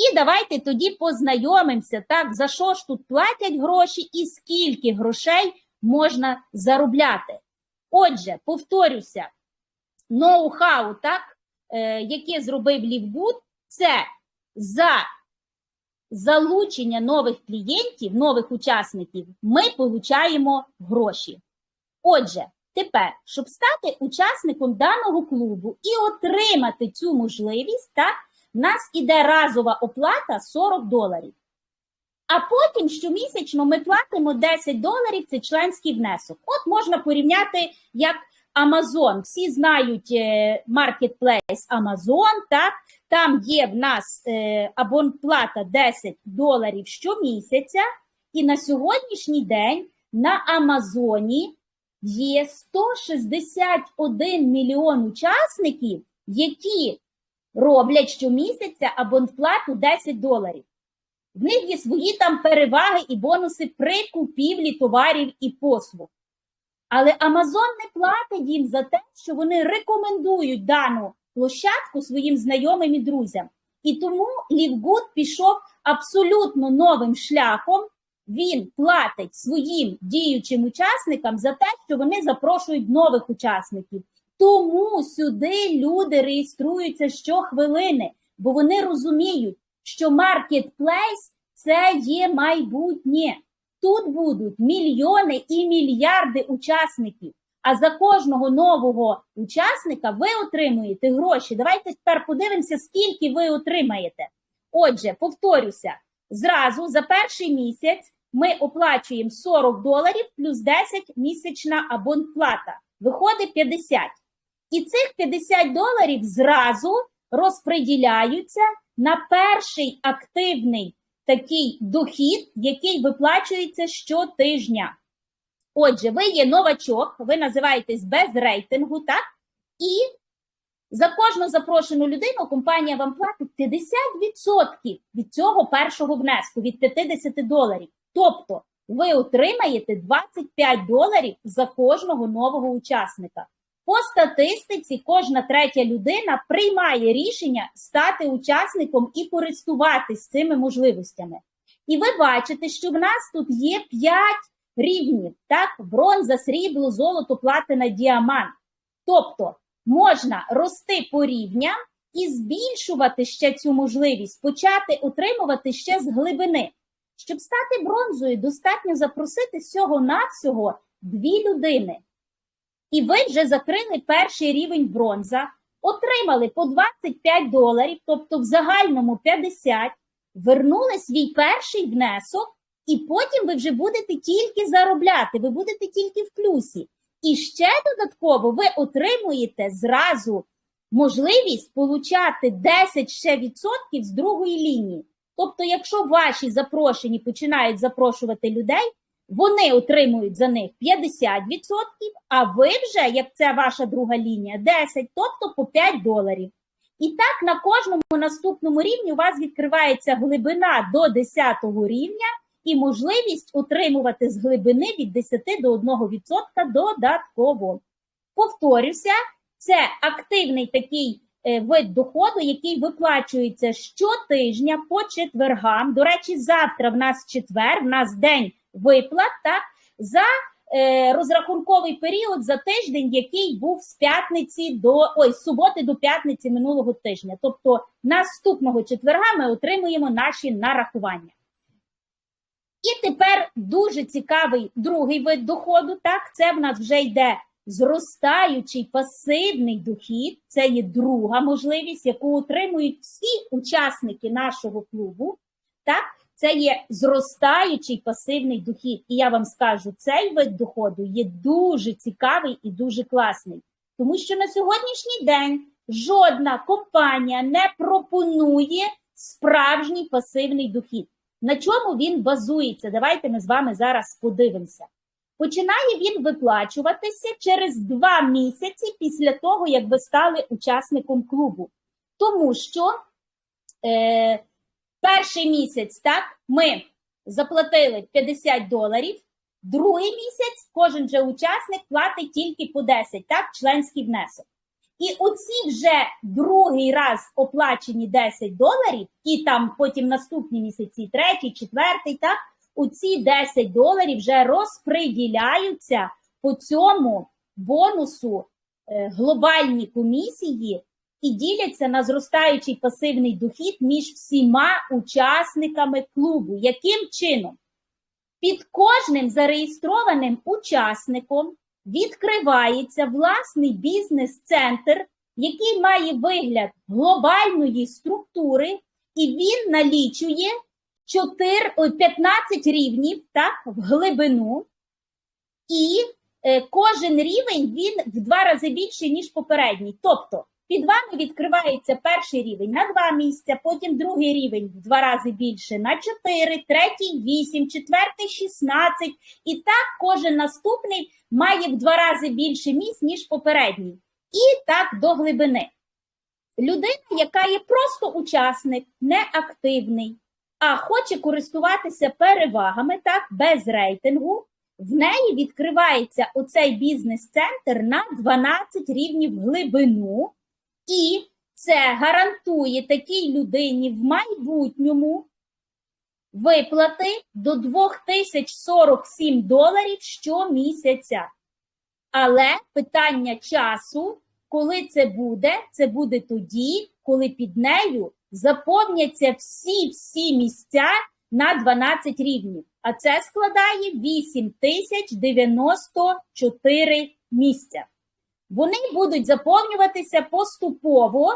І давайте тоді познайомимося, так, за що ж тут платять гроші і скільки грошей можна заробляти. Отже, повторюся, ноу-хау, так, е, яке зробив Лівгуд, це за залучення нових клієнтів, нових учасників, ми получаємо гроші. Отже, тепер, щоб стати учасником даного клубу і отримати цю можливість, так, в нас іде разова оплата 40 доларів. А потім щомісячно ми платимо 10 доларів це членський внесок. От можна порівняти як Amazon. Всі знають е, маркетплейс Amazon, так? Там є в нас е, абонплата 10 доларів щомісяця, і на сьогоднішній день на Амазоні є 161 мільйон учасників, які роблять щомісяця абонплату 10 доларів. В них є свої там переваги і бонуси при купівлі товарів і послуг. Але Amazon не платить їм за те, що вони рекомендують дану площадку своїм знайомим і друзям. І тому Лівгуд пішов абсолютно новим шляхом. Він платить своїм діючим учасникам за те, що вони запрошують нових учасників. Тому сюди люди реєструються щохвилини, бо вони розуміють, що маркетплейс це є майбутнє. Тут будуть мільйони і мільярди учасників. А за кожного нового учасника ви отримуєте гроші. Давайте тепер подивимося, скільки ви отримаєте. Отже, повторюся, зразу за перший місяць ми оплачуємо 40 доларів плюс 10 місячна абонплата. Виходить 50. І цих 50 доларів зразу розподіляються на перший активний такий дохід, який виплачується щотижня. Отже, ви є новачок, ви називаєтесь без рейтингу, так? І за кожну запрошену людину компанія вам платить 50% від цього першого внеску, від 50 доларів. Тобто ви отримаєте 25 доларів за кожного нового учасника. По статистиці, кожна третя людина приймає рішення стати учасником і користуватись цими можливостями. І ви бачите, що в нас тут є 5 рівнів: так, бронза, срібло, золото, платина, діамант. Тобто можна рости по рівням і збільшувати ще цю можливість, почати отримувати ще з глибини. Щоб стати бронзою, достатньо запросити всього-навсього дві людини. І ви вже закрили перший рівень бронза, отримали по 25 доларів, тобто в загальному 50, вернули свій перший внесок, і потім ви вже будете тільки заробляти, ви будете тільки в плюсі. І ще додатково ви отримуєте зразу можливість получати 10 ще відсотків з другої лінії. Тобто, якщо ваші запрошені починають запрошувати людей, вони отримують за них 50%, а ви вже, як це ваша друга лінія, 10, тобто по 5 доларів. І так на кожному наступному рівні у вас відкривається глибина до 10 рівня і можливість отримувати з глибини від 10 до 1% додатково. Повторюся, це активний такий е, вид доходу, який виплачується щотижня по четвергам. До речі, завтра в нас четвер, в нас день виплат так, за е, розрахунковий період за тиждень, який був з п'ятниці до ой, з суботи до п'ятниці минулого тижня. Тобто наступного четверга ми отримуємо наші нарахування. І тепер дуже цікавий другий вид доходу. Так, це в нас вже йде зростаючий пасивний дохід. Це є друга можливість, яку отримують всі учасники нашого клубу. Так, це є зростаючий пасивний дохід. І я вам скажу, цей вид доходу є дуже цікавий і дуже класний. Тому що на сьогоднішній день жодна компанія не пропонує справжній пасивний дохід. На чому він базується? Давайте ми з вами зараз подивимося. Починає він виплачуватися через два місяці після того, як ви стали учасником клубу. Тому що е, перший місяць так, ми заплатили 50 доларів, другий місяць кожен же учасник платить тільки по 10, так, членський внесок. І оці вже другий раз оплачені 10 доларів, і там потім наступні місяці, третій, четвертий, так, оці 10 доларів вже розподіляються по цьому бонусу е, глобальні комісії і діляться на зростаючий пасивний дохід між всіма учасниками клубу. Яким чином? Під кожним зареєстрованим учасником відкривається власний бізнес-центр, який має вигляд глобальної структури, і він налічує 4, 15 рівнів так, в глибину, і е, кожен рівень він в два рази більший, ніж попередній. Тобто під вами відкривається перший рівень на 2 місця, потім другий рівень в два рази більше на 4, третій 8, четвертий 16. І так кожен наступний має в два рази більше місць, ніж попередній. І так до глибини. Людина, яка є просто учасник, неактивний, а хоче користуватися перевагами, так, без рейтингу, в неї відкривається оцей бізнес-центр на 12 рівнів глибину, і це гарантує такій людині в майбутньому виплати до 2047 доларів щомісяця. Але питання часу, коли це буде, це буде тоді, коли під нею заповняться всі-всі місця на 12 рівнів. А це складає 8094 місця. Вони будуть заповнюватися поступово,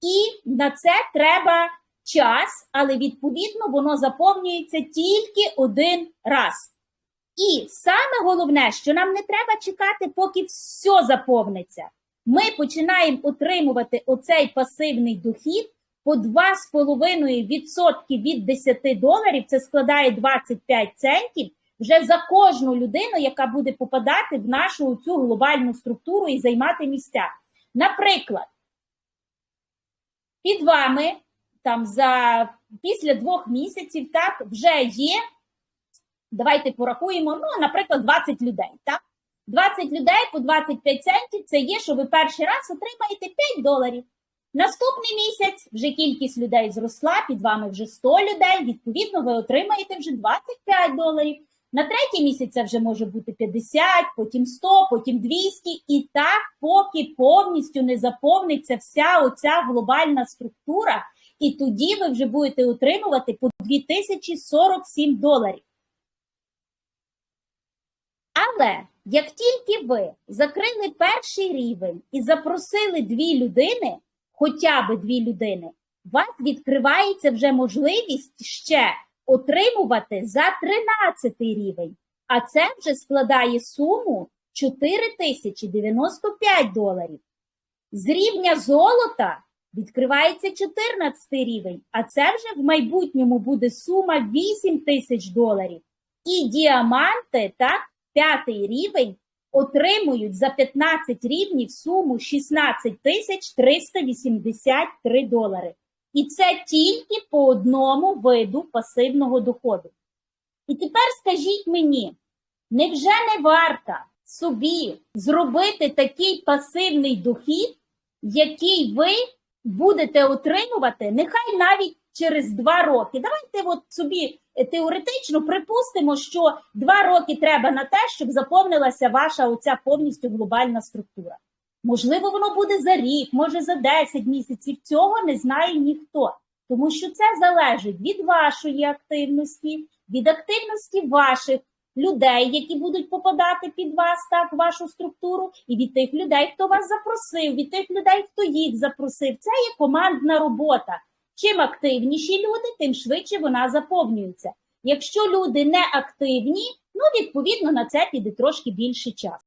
і на це треба час, але відповідно воно заповнюється тільки один раз. І саме головне, що нам не треба чекати, поки все заповниться. Ми починаємо отримувати оцей пасивний дохід по 2,5% від 10 доларів, це складає 25 центів, вже за кожну людину, яка буде попадати в нашу цю глобальну структуру і займати місця. Наприклад, під вами там за після двох місяців так вже є. Давайте порахуємо, ну, наприклад, 20 людей. Так? 20 людей по 25 центів це є, що ви перший раз отримаєте 5 доларів. Наступний місяць вже кількість людей зросла, під вами вже 100 людей, відповідно, ви отримаєте вже 25 доларів. На третій місяць це вже може бути 50, потім 100, потім 200. І так, поки повністю не заповниться вся оця глобальна структура, і тоді ви вже будете отримувати по 2047 доларів. Але як тільки ви закрили перший рівень і запросили дві людини, хоча б дві людини, у вас відкривається вже можливість ще отримувати за 13 рівень, а це вже складає суму 4095 доларів. З рівня золота відкривається 14 рівень, а це вже в майбутньому буде сума 8 тисяч доларів. І діаманти, так, п'ятий рівень, отримують за 15 рівнів суму 16 тисяч 383 долари. І це тільки по одному виду пасивного доходу. І тепер скажіть мені, невже не варто собі зробити такий пасивний дохід, який ви будете отримувати, нехай навіть через два роки. Давайте от собі теоретично припустимо, що два роки треба на те, щоб заповнилася ваша оця повністю глобальна структура. Можливо, воно буде за рік, може за 10 місяців. Цього не знає ніхто, тому що це залежить від вашої активності, від активності ваших людей, які будуть попадати під вас, так, вашу структуру, і від тих людей, хто вас запросив, від тих людей, хто їх запросив. Це є командна робота. Чим активніші люди, тим швидше вона заповнюється. Якщо люди не активні, ну відповідно на це піде трошки більше часу.